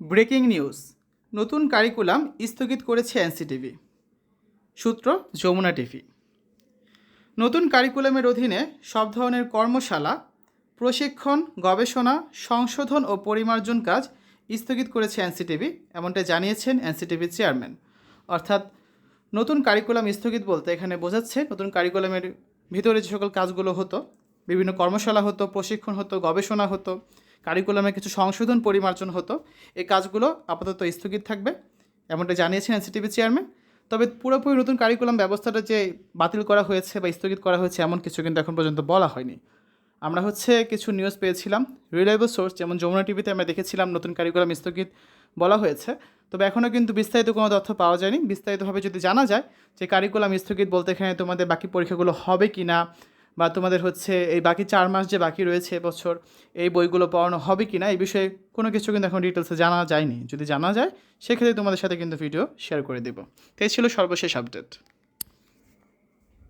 Breaking news, নতুন curriculum স্থগিত করেছে এনসিটিভি। সূত্র, যমুনা টিভি। নতুন কারিকুলামের অধীনে সব ধরনের কর্মশালা, প্রশিক্ষণ, গবেষণা, সংশোধন ও পরিমার্জন কাজ স্থগিত করেছে এনসিটিভি এমনটা জানিয়েছেন এনসিটিভির চেয়ারম্যান। অর্থাৎ নতুন কারিকুলাম স্থগিত বলতে এখানে বোঝাচ্ছে নতুন কারিকুলামের ভিতরে যে সকল কাজগুলো হতো, বিভিন্ন কর্মশালা হতো, প্রশিক্ষণ হতো, গবেষণা হতো কারিকুলামে কিছু সংশোধন পরিমার্জন হতো। এই কাজগুলো আপাতত স্থগিত থাকবে, এমনটা জানিয়েছেন এনসিটিভি চেয়ারম্যান তবে পুরোপুরি নতুন কারিকুলাম ব্যবস্থাটা যে বাতিল করা হয়েছে বা স্থগিত করা হয়েছে, এমন কিছু কিন্তু এখন পর্যন্ত বলা হয়নি। আমরা হচ্ছে কিছু নিউজ পেয়েছিলাম রিলায়েবল সোর্স যেমন যমুনা টিভিতে আমরা দেখেছিলাম নতুন কারিকুলাম স্থগিত বলা হয়েছে। তবে এখনও কিন্তু বিস্তারিত কোনো তথ্য পাওয়া যায়নি। বিস্তারিতভাবে যদি জানা যায় যে কারিকুলাম স্থগিত বলতে এখানে তোমাদের বাকি পরীক্ষাগুলো হবে কি না বা তোমাদের হচ্ছে এই বাকি চার মাস যে বাকি রয়েছে বছর এই বইগুলো পড়ানো হবে কি না, এই বিষয়ে কোনো কিছু কিন্তু এখন ডিটেলসে জানা যায়নি। যদি জানা যায়, সেক্ষেত্রে তোমাদের সাথে কিন্তু ভিডিও শেয়ার করে দেবো। তো এই ছিল সর্বশেষ আপডেট